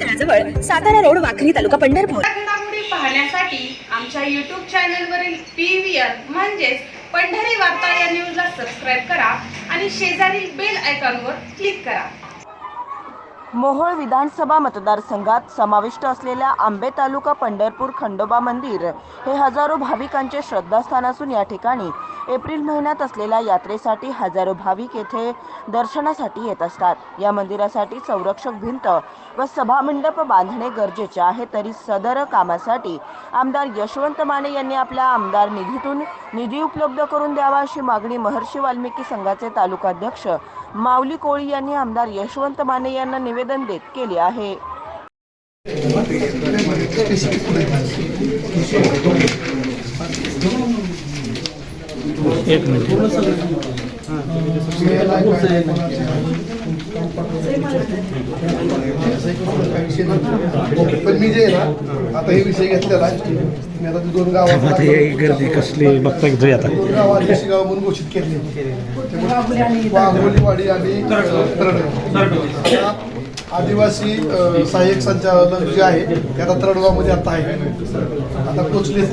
तळाजवळ Satara road Wakhari तालुका पंढरपूर. पाहण्यासाठी आमच्या YouTube चॅनलवरील पी व्ही आर म्हणजेच पंढरी वार्ता या न्यूजला सबस्क्राईब करा आणि शेजारील बेल आयकॉनवर क्लिक करा. मोहोळ विधानसभा मतदारसंघात समाविष्ट असलेल्या आंबे तालुका पंढरपूर खंडोबा मंदिर हे हजारो भाविकांचे श्रद्धास्थान असून या ठिकाणी एप्रिल महिन्यात असलेल्या यात्रेसाठी हजारो भाविक येथे दर्शनासाठी येत असतात. या मंदिरासाठी संरक्षक भिंत व सभामंडप बांधणे गरजेचे आहे. तरी सदर कामासाठी आमदार यशवंत माने यांनी आपल्या आमदार निधीतून निधी उपलब्ध करून द्यावा अशी मागणी महर्षी वाल्मिकी संघाचे तालुकाध्यक्ष माऊली कोळी यांनी आमदार यशवंत माने यांना निवेदन देत केले आहे. एक मिनिट. पण मी जे आहे ना आता हे विषय घेतलेला आहे. मी आता ते दोन गावात हे गर्दी कसली बघता येतोय आता? दोन गाव आदिवासी गाव म्हणून घोषित केले. त्यामुळे वाघोलीवाडी आणि तरडगाव आदिवासी सहाय्यक संचालक जे आहे ते आता तरडगावमध्ये आता आहे. आता पोचले